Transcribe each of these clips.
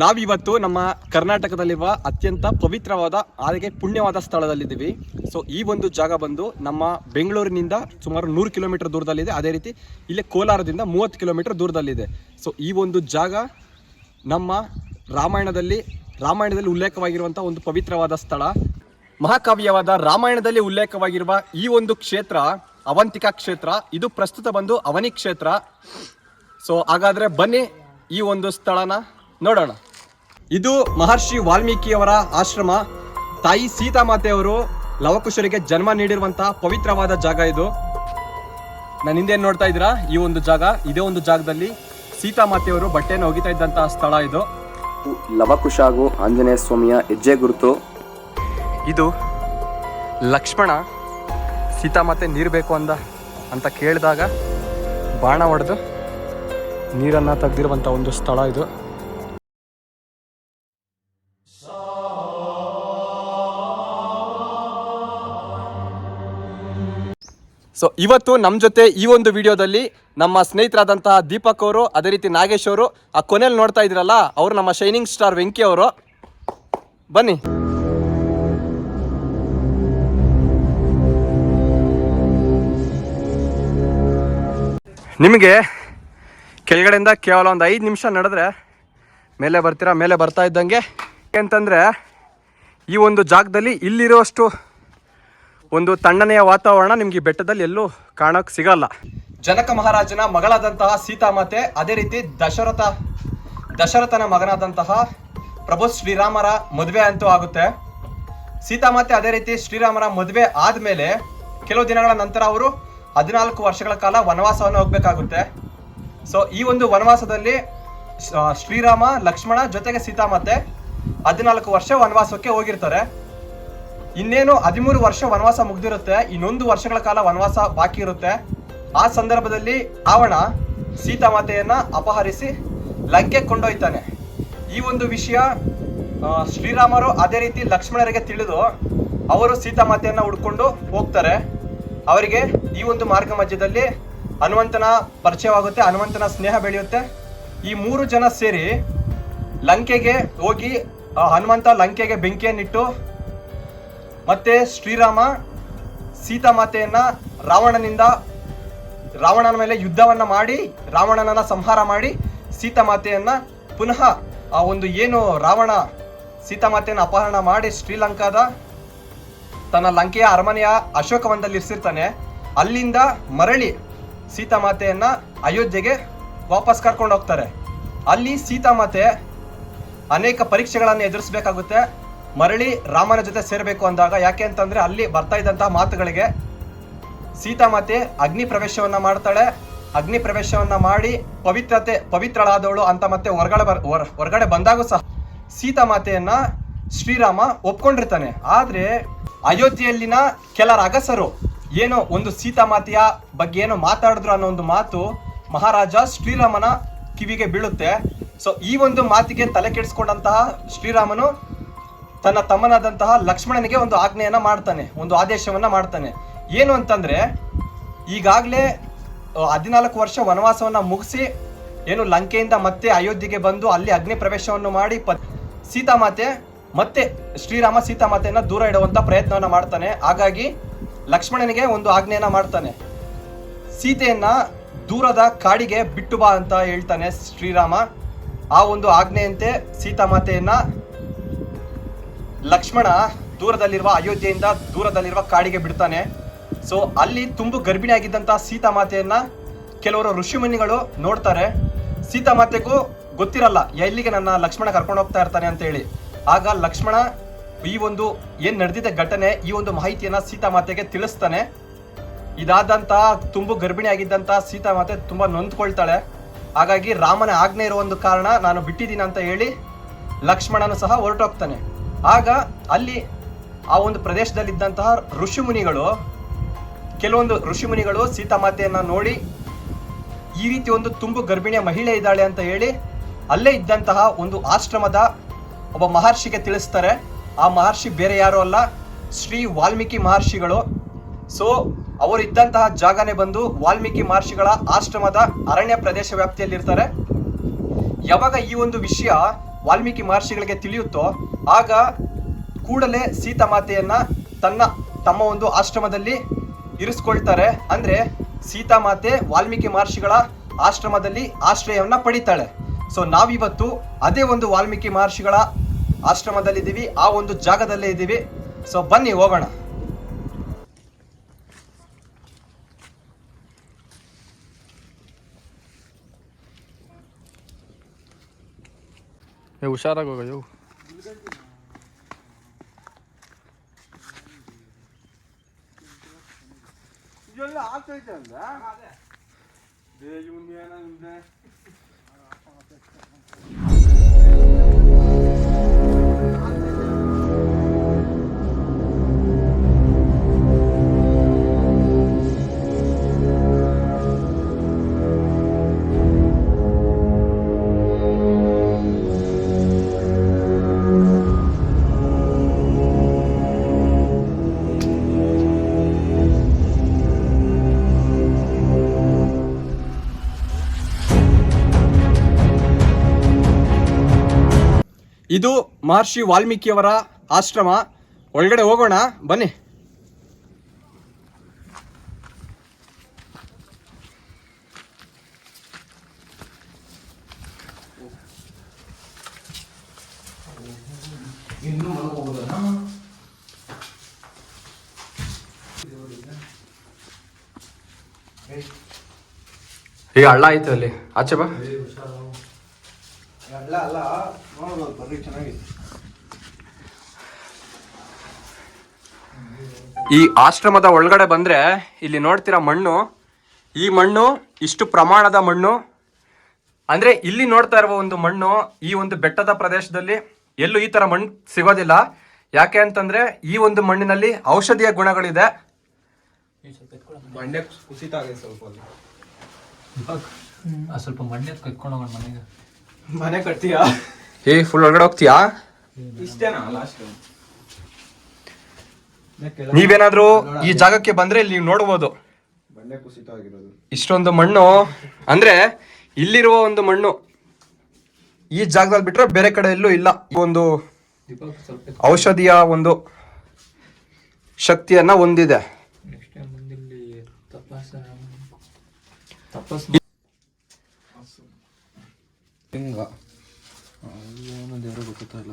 ನಾವಿವತ್ತು ನಮ್ಮ ಕರ್ನಾಟಕದಲ್ಲಿರುವ ಅತ್ಯಂತ ಪವಿತ್ರವಾದ ಹಾಗೆ ಪುಣ್ಯವಾದ ಸ್ಥಳದಲ್ಲಿದ್ದೀವಿ. ಸೊ ಈ ಒಂದು ಜಾಗ ಬಂದು ನಮ್ಮ ಬೆಂಗಳೂರಿನಿಂದ ಸುಮಾರು ನೂರು ಕಿಲೋಮೀಟರ್ ದೂರದಲ್ಲಿದೆ. ಅದೇ ರೀತಿ ಇಲ್ಲೇ ಕೋಲಾರದಿಂದ ಮೂವತ್ತು ಕಿಲೋಮೀಟರ್ ದೂರದಲ್ಲಿದೆ. ಸೊ ಈ ಒಂದು ಜಾಗ ನಮ್ಮ ರಾಮಾಯಣದಲ್ಲಿ ರಾಮಾಯಣದಲ್ಲಿ ಉಲ್ಲೇಖವಾಗಿರುವಂಥ ಒಂದು ಪವಿತ್ರವಾದ ಸ್ಥಳ. ಮಹಾಕಾವ್ಯವಾದ ರಾಮಾಯಣದಲ್ಲಿ ಉಲ್ಲೇಖವಾಗಿರುವ ಈ ಒಂದು ಕ್ಷೇತ್ರ, ಅವಂತಿಕಾ ಕ್ಷೇತ್ರ, ಇದು ಪ್ರಸ್ತುತ ಬಂದು ಅವನಿ ಕ್ಷೇತ್ರ. ಸೊ ಹಾಗಾದರೆ ಬನ್ನಿ ಈ ಒಂದು ಸ್ಥಳನ. ನೋಡೋಣ. ಇದು ಮಹರ್ಷಿ ವಾಲ್ಮೀಕಿಯವರ ಆಶ್ರಮ. ತಾಯಿ ಸೀತಾಮಾತೆಯವರು ಲವಕುಶರಿಗೆ ಜನ್ಮ ನೀಡಿರುವಂತಹ ಪವಿತ್ರವಾದ ಜಾಗ ಇದು. ನಾನು ಹಿಂದೆ ಏನ್ ನೋಡ್ತಾ ಇದ್ದೀರಾ? ಈ ಒಂದು ಜಾಗ ಇದೇ ಒಂದು ಜಾಗದಲ್ಲಿ ಸೀತಾಮಾತೆಯವರು ಬಟ್ಟೆಯನ್ನು ಒಗಿತಾ ಇದ್ದಂತಹ ಸ್ಥಳ ಇದು. ಲವಕುಶ ಹಾಗೂ ಆಂಜನೇಯ ಸ್ವಾಮಿಯ ಹೆಜ್ಜೆ ಗುರುತು. ಇದು ಲಕ್ಷ್ಮಣ ಸೀತಾಮಾತೆ ನೀರು ಬೇಕು ಅಂದ ಅಂತ ಕೇಳಿದಾಗ ಬಾಣ ಹೊಡೆದು ನೀರನ್ನು ತೆಗೆದಿರುವಂಥ ಒಂದು ಸ್ಥಳ ಇದು. ಸೊ ಇವತ್ತು ನಮ್ಮ ಜೊತೆ ಈ ಒಂದು ವಿಡಿಯೋದಲ್ಲಿ ನಮ್ಮ ಸ್ನೇಹಿತರಾದಂತಹ ದೀಪಕ್ ಅವರು, ಅದೇ ರೀತಿ ನಾಗೇಶ್ ಅವರು, ಆ ಕೊನೆಯಲ್ಲಿ ನೋಡ್ತಾ ಇದ್ರಲ್ಲ, ಅವರು ನಮ್ಮ ಶೈನಿಂಗ್ ಸ್ಟಾರ್ ವೆಂಕಿ ಅವರು. ಬನ್ನಿ. ನಿಮಗೆ ಕೆಳಗಡೆಯಿಂದ ಕೇವಲ ಒಂದು ಐದು ನಿಮಿಷ ನಡೆದ್ರೆ ಮೇಲೆ ಬರ್ತೀರಾ, ಮೇಲೆ ಬರ್ತಾ ಇದ್ದಂಗೆ? ಅಂತಂದರೆ ಈ ಒಂದು ಜಾಗದಲ್ಲಿ ಇಲ್ಲಿರುವಷ್ಟು ಒಂದು ತಣ್ಣನೆಯ ವಾತಾವರಣ ನಿಮಗೆ ಬೆಟ್ಟದಲ್ಲಿ ಎಲ್ಲೂ ಕಾಣೋಕೆ ಸಿಗಲ್ಲ. ಜನಕ ಮಹಾರಾಜನ ಮಗಳಾದಂತಹ ಸೀತಾಮಾತೆ, ಅದೇ ರೀತಿ ದಶರಥ, ದಶರಥನ ಮಗನಾದಂತಹ ಪ್ರಭು ಶ್ರೀರಾಮರ ಮದುವೆ ಅಂತೂ ಆಗುತ್ತೆ. ಸೀತಾಮಾತೆ ಅದೇ ರೀತಿ ಶ್ರೀರಾಮರ ಮದುವೆ ಆದಮೇಲೆ ಕೆಲವು ದಿನಗಳ ನಂತರ ಅವರು ಹದಿನಾಲ್ಕು ವರ್ಷಗಳ ಕಾಲ ವನವಾಸವನ್ನು ಹೋಗ್ಬೇಕಾಗುತ್ತೆ. ಸೊ ಈ ಒಂದು ವನವಾಸದಲ್ಲಿ ಶ್ರೀರಾಮ, ಲಕ್ಷ್ಮಣ ಜೊತೆಗೆ ಸೀತಾಮಾತೆ ಹದಿನಾಲ್ಕು ವರ್ಷ ವನವಾಸಕ್ಕೆ ಹೋಗಿರ್ತಾರೆ. ಇನ್ನೇನು ಹದಿಮೂರು ವರ್ಷ ವನವಾಸ ಮುಗ್ದಿರುತ್ತೆ, ಇನ್ನೊಂದು ವರ್ಷಗಳ ಕಾಲ ವನವಾಸ ಬಾಕಿ ಇರುತ್ತೆ. ಆ ಸಂದರ್ಭದಲ್ಲಿ ರಾವಣ ಸೀತಾಮಾತೆಯನ್ನ ಅಪಹರಿಸಿ ಲಂಕೆ ಕೊಂಡೊಯ್ತಾನೆ. ಈ ಒಂದು ವಿಷಯ ಶ್ರೀರಾಮರು ಅದೇ ರೀತಿ ಲಕ್ಷ್ಮಣರಿಗೆ ತಿಳಿದು ಅವರು ಸೀತಾಮಾತೆಯನ್ನ ಹುಡ್ಕೊಂಡು ಹೋಗ್ತಾರೆ. ಅವರಿಗೆ ಈ ಒಂದು ಮಾರ್ಗ ಮಧ್ಯದಲ್ಲಿ ಹನುಮಂತನ ಪರಿಚಯವಾಗುತ್ತೆ, ಹನುಮಂತನ ಸ್ನೇಹ ಬೆಳೆಯುತ್ತೆ. ಈ ಮೂರು ಜನ ಸೇರಿ ಲಂಕೆಗೆ ಹೋಗಿ ಹನುಮಂತ ಲಂಕೆಗೆ ಬೆಂಕಿಯನ್ನಿಟ್ಟು ಮತ್ತೆ ಶ್ರೀರಾಮ ಸೀತಾಮಾತೆಯನ್ನ ರಾವಣನಿಂದ, ರಾವಣನ ಮೇಲೆ ಯುದ್ಧವನ್ನ ಮಾಡಿ, ರಾವಣನನ್ನ ಸಂಹಾರ ಮಾಡಿ ಸೀತಾಮಾತೆಯನ್ನ ಪುನಃ ಆ ಒಂದು ಏನು ರಾವಣ ಸೀತಾಮಾತೆಯನ್ನು ಅಪಹರಣ ಮಾಡಿ ಶ್ರೀಲಂಕಾದ ತನ್ನ ಲಂಕೆಯ ಅರಮನೆಯ ಅಶೋಕವನದಲ್ಲಿ ಇರಿಸಿರ್ತಾನೆ. ಅಲ್ಲಿಂದ ಮರಳಿ ಸೀತಾಮಾತೆಯನ್ನ ಅಯೋಧ್ಯೆಗೆ ವಾಪಸ್ ಕರ್ಕೊಂಡು ಹೋಗ್ತಾರೆ ಅಲ್ಲಿ ಸೀತಾಮಾತೆ ಅನೇಕ ಪರೀಕ್ಷೆಗಳನ್ನು ಎದುರಿಸಬೇಕಾಗುತ್ತೆ. ಮರಳಿ ರಾಮನ ಜೊತೆ ಸೇರಬೇಕು ಅಂದಾಗ ಯಾಕೆ ಅಂತಂದ್ರೆ ಅಲ್ಲಿ ಬರ್ತಾ ಇದ್ದಂತಹ ಮಾತುಗಳಿಗೆ ಸೀತಾಮಾತೆ ಅಗ್ನಿ ಪ್ರವೇಶವನ್ನ ಮಾಡ್ತಾಳೆ. ಅಗ್ನಿ ಪ್ರವೇಶವನ್ನ ಮಾಡಿ ಪವಿತ್ರತೆ, ಪವಿತ್ರಳಾದವಳು ಅಂತ ಮತ್ತೆ ಹೊರಗಡೆ ಬರ್ ಹೊರಗಡೆ ಬಂದಾಗೂ ಸಹ ಸೀತಾಮಾತೆಯನ್ನ ಶ್ರೀರಾಮ ಒಪ್ಕೊಂಡಿರ್ತಾನೆ. ಆದ್ರೆ ಅಯೋಧ್ಯೆಯಲ್ಲಿನ ಕೆಲ ಅಗಸರು ಏನೋ ಒಂದು ಸೀತಾಮಾತೆಯ ಬಗ್ಗೆ ಏನೋ ಮಾತಾಡಿದ್ರು ಅನ್ನೋ ಒಂದು ಮಾತು ಮಹಾರಾಜ ಶ್ರೀರಾಮನ ಕಿವಿಗೆ ಬೀಳುತ್ತೆ. ಸೊ ಈ ಒಂದು ಮಾತಿಗೆ ತಲೆ ಕೆಡಿಸ್ಕೊಂಡಂತಹ ಶ್ರೀರಾಮನು ತನ್ನ ತಮ್ಮನಾದಂತಹ ಲಕ್ಷ್ಮಣನಿಗೆ ಒಂದು ಆಜ್ಞೆಯನ್ನ ಮಾಡ್ತಾನೆ, ಒಂದು ಆದೇಶವನ್ನ ಮಾಡ್ತಾನೆ. ಏನು ಅಂತಂದ್ರೆ, ಈಗಾಗಲೇ ಹದಿನಾಲ್ಕು ವರ್ಷ ವನವಾಸವನ್ನ ಮುಗಿಸಿ, ಏನು ಲಂಕೆಯಿಂದ ಮತ್ತೆ ಅಯೋಧ್ಯೆಗೆ ಬಂದು ಅಲ್ಲಿ ಅಗ್ನಿ ಪ್ರವೇಶವನ್ನು ಮಾಡಿ ಪ, ಸೀತಾಮಾತೆ ಮತ್ತೆ ಶ್ರೀರಾಮ ಸೀತಾಮಾತೆಯನ್ನ ದೂರ ಇಡುವಂತ ಪ್ರಯತ್ನವನ್ನ ಮಾಡ್ತಾನೆ. ಹಾಗಾಗಿ ಲಕ್ಷ್ಮಣನಿಗೆ ಒಂದು ಆಜ್ಞೆಯನ್ನ ಮಾಡ್ತಾನೆ. ಸೀತೆಯನ್ನ ದೂರದ ಕಾಡಿಗೆ ಬಿಟ್ಟು ಬಾ ಅಂತ ಹೇಳ್ತಾನೆ ಶ್ರೀರಾಮ. ಆ ಒಂದು ಆಜ್ಞೆಯಂತೆ ಸೀತಾಮಾತೆಯನ್ನ ಲಕ್ಷ್ಮಣ ದೂರದಲ್ಲಿರುವ ಅಯೋಧ್ಯೆಯಿಂದ ದೂರದಲ್ಲಿರುವ ಕಾಡಿಗೆ ಬಿಡ್ತಾನೆ. ಸೊ ಅಲ್ಲಿ ತುಂಬ ಗರ್ಭಿಣಿಯಾಗಿದ್ದಂತಹ ಸೀತಾಮಾತೆಯನ್ನ ಕೆಲವರು ಋಷಿಮುನಿಗಳು ನೋಡ್ತಾರೆ. ಸೀತಾಮಾತೆಗೂ ಗೊತ್ತಿರಲ್ಲ, ಎಲ್ಲಿಗೆ ನನ್ನ ಲಕ್ಷ್ಮಣ ಕರ್ಕೊಂಡು ಹೋಗ್ತಾ ಇರ್ತಾನೆ ಅಂತ ಹೇಳಿ ಆಗ ಲಕ್ಷ್ಮಣ ಈ ಒಂದು ಏನ್ ನಡೆದಿದ್ದ ಘಟನೆ, ಈ ಒಂದು ಮಾಹಿತಿಯನ್ನ ಸೀತಾಮಾತೆಗೆ ತಿಳಿಸ್ತಾನೆ. ಇದಾದಂತಹ ತುಂಬ ಗರ್ಭಿಣಿಯಾಗಿದ್ದಂತಹ ಸೀತಾಮಾತೆ ತುಂಬಾ ನೊಂದ್ಕೊಳ್ತಾಳೆ. ಹಾಗಾಗಿ ರಾಮನ ಆಜ್ಞೆ ಇರೋ ಒಂದು ಕಾರಣ ನಾನು ಬಿಟ್ಟಿದ್ದೀನಿ ಅಂತ ಹೇಳಿ ಲಕ್ಷ್ಮಣನು ಸಹ ಹೊರಟೋಗ್ತಾನೆ. ಆಗ ಅಲ್ಲಿ ಆ ಒಂದು ಪ್ರದೇಶದಲ್ಲಿದ್ದಂತಹ ಋಷಿಮುನಿಗಳು, ಕೆಲವೊಂದು ಋಷಿಮುನಿಗಳು ಸೀತಾಮಾತೆಯನ್ನ ನೋಡಿ, ಈ ರೀತಿ ಒಂದು ತುಂಬು ಗರ್ಭಿಣಿಯ ಮಹಿಳೆ ಇದ್ದಾಳೆ ಅಂತ ಹೇಳಿ ಅಲ್ಲೇ ಇದ್ದಂತಹ ಒಂದು ಆಶ್ರಮದ ಒಬ್ಬ ಮಹರ್ಷಿಗೆ ತಿಳಿಸ್ತಾರೆ. ಆ ಮಹರ್ಷಿ ಬೇರೆ ಯಾರೂ ಅಲ್ಲ, ಶ್ರೀ ವಾಲ್ಮೀಕಿ ಮಹರ್ಷಿಗಳು. ಸೊ ಅವರು ಇದ್ದಂತಹ ಜಾಗನೇ ಬಂದು ವಾಲ್ಮೀಕಿ ಮಹರ್ಷಿಗಳ ಆಶ್ರಮದ ಅರಣ್ಯ ಪ್ರದೇಶ ವ್ಯಾಪ್ತಿಯಲ್ಲಿರ್ತಾರೆ. ಯಾವಾಗ ಈ ಒಂದು ವಿಷಯ ವಾಲ್ಮೀಕಿ ಮಹರ್ಷಿಗಳಿಗೆ ತಿಳಿಯುತ್ತೋ, ಆಗ ಕೂಡಲೇ ಸೀತಾಮಾತೆಯನ್ನು ತನ್ನ, ತಮ್ಮ ಒಂದು ಆಶ್ರಮದಲ್ಲಿ ಇರಿಸ್ಕೊಳ್ತಾರೆ. ಅಂದ್ರೆ ಸೀತಾಮಾತೆ ವಾಲ್ಮೀಕಿ ಮಹರ್ಷಿಗಳ ಆಶ್ರಮದಲ್ಲಿ ಆಶ್ರಯವನ್ನ ಪಡಿತಾಳೆ. ಸೊ ನಾವಿವತ್ತು ಅದೇ ಒಂದು ವಾಲ್ಮೀಕಿ ಮಹರ್ಷಿಗಳ ಆಶ್ರಮದಲ್ಲಿದ್ದೀವಿ, ಆ ಒಂದು ಜಾಗದಲ್ಲೇ ಇದ್ದೀವಿ. ಸೊ ಬನ್ನಿ ಹೋಗೋಣ. ये हुशार आहे येऊ 이걸로 앞서 있지 않나? 네, 이건 미안한데. ಇದು ಮಹರ್ಷಿ ವಾಲ್ಮೀಕಿಯವರ ಆಶ್ರಮ. ಒಳಗಡೆ ಹೋಗೋಣ ಬನ್ನಿ. ಈಗ ಹಳ್ಳ ಆಯ್ತು ಅಲ್ಲಿ. ಆಚೆ ಬಾ ಅಲ್ಲ ಅಲ್ಲ ನೋಡ್ಬೋದು ಬರ್ರಿ ಚೆನ್ನಾಗಿದೆ ಈ ಆಶ್ರಮದ ಒಳಗಡೆ ಬಂದ್ರೆ ಇಲ್ಲಿ ನೋಡ್ತೀರಾ ಮಣ್ಣು? ಈ ಮಣ್ಣು ಇಷ್ಟು ಪ್ರಮಾಣದ ಮಣ್ಣು. ಅಂದ್ರೆ ಇಲ್ಲಿ ನೋಡ್ತಾ ಇರುವ ಒಂದು ಮಣ್ಣು ಈ ಒಂದು ಬೆಟ್ಟದ ಪ್ರದೇಶದಲ್ಲಿ ಎಲ್ಲೂ ಈ ತರ ಮಣ್ಣು ಸಿಗೋದಿಲ್ಲ. ಯಾಕೆ ಅಂತಂದ್ರೆ ಈ ಒಂದು ಮಣ್ಣಿನಲ್ಲಿ ಔಷಧೀಯ ಗುಣಗಳಿದೆ. ಮಂಡ್ಯ ಕುಸಿತ ಆಗಿದೆ ಸ್ವಲ್ಪ ಅಲ್ಲಿ. ಆ ಸ್ವಲ್ಪ ಮಣ್ಣೆ ಕಟ್ಕೊಂಡು ಮನೆಗೆ. ಮನೆ ಕಟ್ತೀಯಾ? ಏ ಫುಲ್ ಒಳಗಡೆ ಹೋಗ್ತೀಯಾ? ನೀವೇನಾದ್ರೂ ಈ ಜಾಗಕ್ಕೆ ಬಂದ್ರೆ ಇಲ್ಲಿ ನೀವು ನೋಡ್ಬೋದು ಇಷ್ಟೊಂದು ಮಣ್ಣು. ಅಂದ್ರೆ ಇಲ್ಲಿರುವ ಒಂದು ಮಣ್ಣು. ಈ ಜಾಗದಲ್ಲಿ ಬಿಟ್ರೆ ಬೇರೆ ಕಡೆ ಎಲ್ಲೂ ಇಲ್ಲ. ಒಂದು ದೀಪಕ್ ಸ್ವಲ್ಪ ಔಷಧಿಯ ಒಂದು ಶಕ್ತಿಯನ್ನ ಹೊಂದಿದೆ. ತಪಸ್ ಏನು ದೇವರು ಗೊತ್ತಾ ಇಲ್ಲ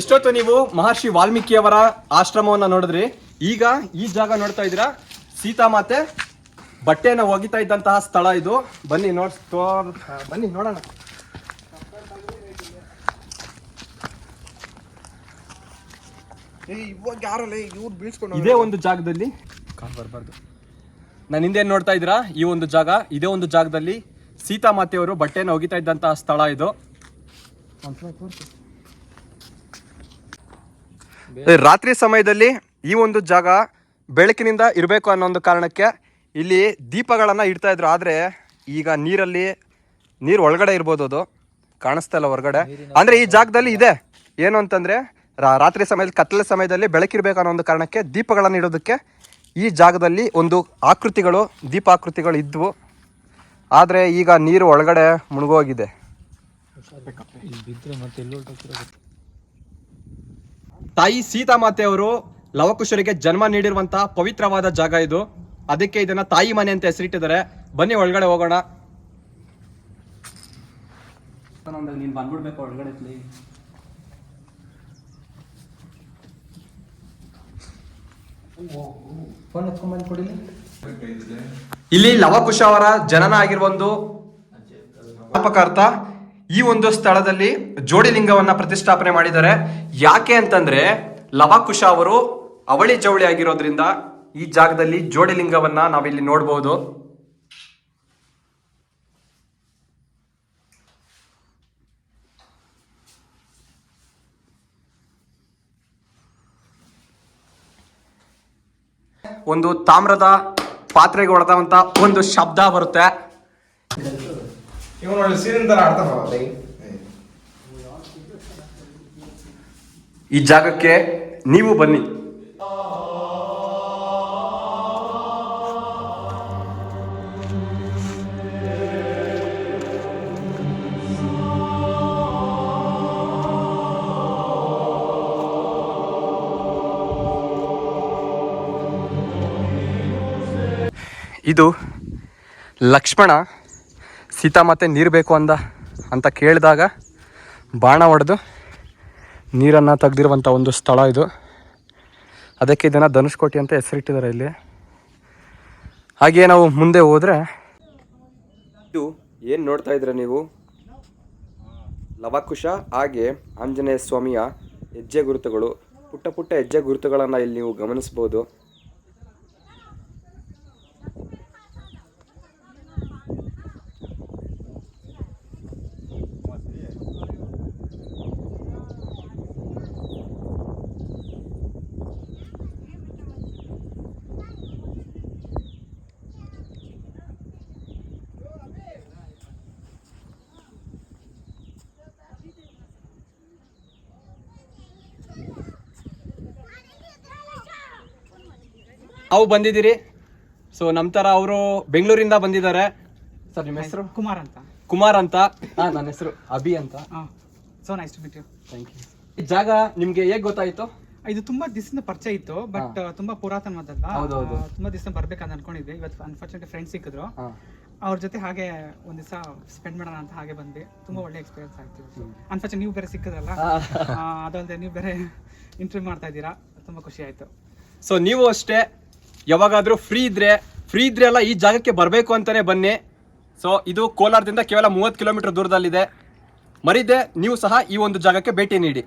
ಇಷ್ಟೊತ್ತು ನೀವು ಮಹರ್ಷಿ ವಾಲ್ಮೀಕಿಯವರ ಆಶ್ರಮವನ್ನ ನೋಡಿದ್ರಿ. ಈಗ ಈ ಜಾಗ ನೋಡ್ತಾ ಇದ್ದೀರಾ? ಸೀತಾಮಾತೆ ಬಟ್ಟೆನ ಒಗಿತಾ ಇದ್ದಂತಹ ಸ್ಥಳ ಇದು. ಬನ್ನಿ ನೋಡ್ ಬನ್ನಿ ನೋಡೋಣ. ಏ ಇವಾಗ ಯಾರಲ್ಲ? ಇವ್ರು ಬೀಳ್ಸ್ಕೊಂಡು ಇದೇ ಒಂದು ಜಾಗದಲ್ಲಿ. ಬರಬಾರ್ದು. ನಾನು ಹಿಂದೆ ನೋಡ್ತಾ ಇದ್ದೀರಾ? ಈ ಒಂದು ಜಾಗ, ಇದೇ ಒಂದು ಜಾಗದಲ್ಲಿ ಸೀತಾಮಾತೆಯವರು ಬಟ್ಟೆನ ಒಗಿತಾ ಇದ್ದಂತಹ ಸ್ಥಳ ಇದು. ರಾತ್ರಿ ಸಮಯದಲ್ಲಿ ಈ ಒಂದು ಜಾಗ ಬೆಳಕಿನಿಂದ ಇರಬೇಕು ಅನ್ನೋ ಒಂದು ಕಾರಣಕ್ಕೆ ಇಲ್ಲಿ ದೀಪಗಳನ್ನು ಇಡ್ತಾ ಇದ್ರು. ಆದರೆ ಈಗ ನೀರಲ್ಲಿ, ನೀರು ಒಳಗಡೆ ಇರ್ಬೋದು ಅದು. ಕಾಣಿಸ್ತಾ ಇಲ್ಲ ಹೊರಗಡೆ. ಅಂದರೆ ಈ ಜಾಗದಲ್ಲಿ ಇದೆ. ಏನು ಅಂತಂದರೆ ರಾತ್ರಿ ಸಮಯದಲ್ಲಿ, ಕತ್ತಲೆ ಸಮಯದಲ್ಲಿ ಬೆಳಕಿರಬೇಕು ಅನ್ನೋ ಒಂದು ಕಾರಣಕ್ಕೆ ದೀಪಗಳನ್ನು ಇಡೋದಕ್ಕೆ ಈ ಜಾಗದಲ್ಲಿ ಒಂದು ಆಕೃತಿಗಳು ದೀಪಾಕೃತಿಗಳು ಇದ್ವು. ಆದರೆ ಈಗ ನೀರು ಒಳಗಡೆ ಮುಳುಗೋಗಿದೆ. ತಾಯಿ ಸೀತಾಮಾತೆಯವರು ಲವಕುಶರಿಗೆ ಜನ್ಮ ನೀಡಿರುವಂತಹ ಪವಿತ್ರವಾದ ಜಾಗ ಇದು. ಅದಕ್ಕೆ ಇದನ್ನ ತಾಯಿ ಮನೆ ಅಂತ ಹೆಸರಿಟ್ಟಿದ್ದಾರೆ. ಬನ್ನಿ ಒಳಗಡೆ ಹೋಗೋಣ. ನೀನ್ ಬಂದ್ಬಿಡ್ಬೇಕು ಒಳಗಡೆ ಫೋನ್ ಕೊಡಿಲಿ. ಇಲ್ಲಿ ಲವಕುಶ ಅವರ ಜನನ ಆಗಿರುವೊಂದು ಜ್ಞಾಪಕಾರ್ಥ ಈ ಒಂದು ಸ್ಥಳದಲ್ಲಿ ಜೋಡಿ ಲಿಂಗವನ್ನ ಪ್ರತಿಷ್ಠಾಪನೆ ಮಾಡಿದ್ದಾರೆ. ಯಾಕೆ ಅಂತಂದ್ರೆ ಲವಕುಶ ಅವರು ಅವಳಿ ಜವಳಿ ಆಗಿರೋದ್ರಿಂದ ಈ ಜಾಗದಲ್ಲಿ ಜೋಡಿ ಲಿಂಗವನ್ನ ನಾವಿಲ್ಲಿ ನೋಡಬಹುದು ಒಂದು ತಾಮ್ರದ ಪಾತ್ರೆಗೆ ಹೊಡೆದಂತ ಒಂದು ಶಬ್ದ ಬರುತ್ತೆ. ಈ ಜಾಗಕ್ಕೆ ನೀವು ಬನ್ನಿ. ಇದು ಲಕ್ಷ್ಮಣ ಸೀತಾ ಮತ್ತೆ ನೀರು ಬೇಕು ಅಂದ ಅಂತ ಕೇಳಿದಾಗ ಬಾಣ ಹೊಡೆದು ನೀರನ್ನು ತೆಗೆದಿರುವಂಥ ಒಂದು ಸ್ಥಳ ಇದು. ಅದಕ್ಕೆ ಇದನ್ನು ಧನುಷ್ಕೋಟಿ ಅಂತ ಹೆಸರಿಟ್ಟಿದ್ದಾರೆ ಇಲ್ಲಿ. ಹಾಗೆಯೇ ನಾವು ಮುಂದೆ ಹೋದರೆ ಇದು ಏನು ನೋಡ್ತಾ ಇದ್ರೆ ನೀವು? ಲವಕುಶ ಹಾಗೆ ಆಂಜನೇಯ ಸ್ವಾಮಿಯ ಹೆಜ್ಜೆ ಗುರುತುಗಳು. ಪುಟ್ಟ ಪುಟ್ಟ ಹೆಜ್ಜೆ ಗುರುತುಗಳನ್ನು ಇಲ್ಲಿ ನೀವು ಗಮನಿಸ್ಬೋದು. ನಾವು ಬಂದಿದ್ದೀರಿ. ಸೊ ನಮ್ಮ ಥರ ಅವರು ಬೆಂಗಳೂರಿಂದ ಬಂದಿದ್ದಾರೆ. ಸರ್ ನಿಮ್ಮ ಹೆಸರು? ಕುಮಾರ್ ಅಂತ. ಕುಮಾರ್ ಅಂತ? ಹಾಂ ನನ್ನ ಹೆಸರು ಅಭಿ ಅಂತ. So nice to meet you thank you ಈ ಜಾಗ ನಿಮಗೆ ಹೇಗೆ ಗೊತ್ತಾಯಿತು? ಇದು ತುಂಬಾ ದಿವಸದಿಂದ ಪರಿಚಯ ಇತ್ತು ಬಟ್ ತುಂಬಾ ಪುರಾತನವಾದಲ್ಲ ತುಂಬಾ ದಿವಸ ಬರ್ಬೇಕಂತ ಅನ್ಕೊಂಡಿದ್ವಿ. ಇವತ್ತು ಅನ್ಫಾರ್ಚುನೇಟ್ ಫ್ರೆಂಡ್ಸ್ ಸಿಕ್ಕಿದ್ರು. ಅವ್ರ ಜೊತೆ ಹಾಗೆ ಒಂದ್ ದಿವಸ ಸ್ಪೆಂಡ್ ಮಾಡೋಣ ಅಂತ ಹಾಗೆ ಬಂದ್ವಿ. ತುಂಬಾ ಒಳ್ಳೆ ಎಕ್ಸ್ಪೀರಿಯನ್ಸ್ ಆಯ್ತು. ಅನ್ಫಾರ್ಚುನೇಟ್ ನೀವು ಬೇರೆ ಸಿಕ್ಕದಲ್ಲ ಆ, ಅದಲ್ಲದೆ ನೀವು ಬೇರೆ ಇಂಟರ್ವ್ಯೂ ಮಾಡ್ತಾ ಇದ್ದೀರಾ. ತುಂಬಾ ಖುಷಿ ಆಯ್ತು. ಸೊ ನೀವು ಅಷ್ಟೇ ಯಾವಾಗಾದರೂ ಫ್ರೀ ಇದ್ರೆ ಫ್ರೀ ಇದ್ರೆ ಎಲ್ಲ ಈ ಜಾಗಕ್ಕೆ ಬರಬೇಕು ಅಂತಾನೆ ಬನ್ನಿ. ಸೊ ಇದು ಕೋಲಾರದಿಂದ ಕೇವಲ ಮೂವತ್ತು ಕಿಲೋಮೀಟರ್ ದೂರದಲ್ಲಿದೆ. ಮರಿದೆ, ನೀವು ಸಹ ಈ ಒಂದು ಜಾಗಕ್ಕೆ ಭೇಟಿ ನೀಡಿ.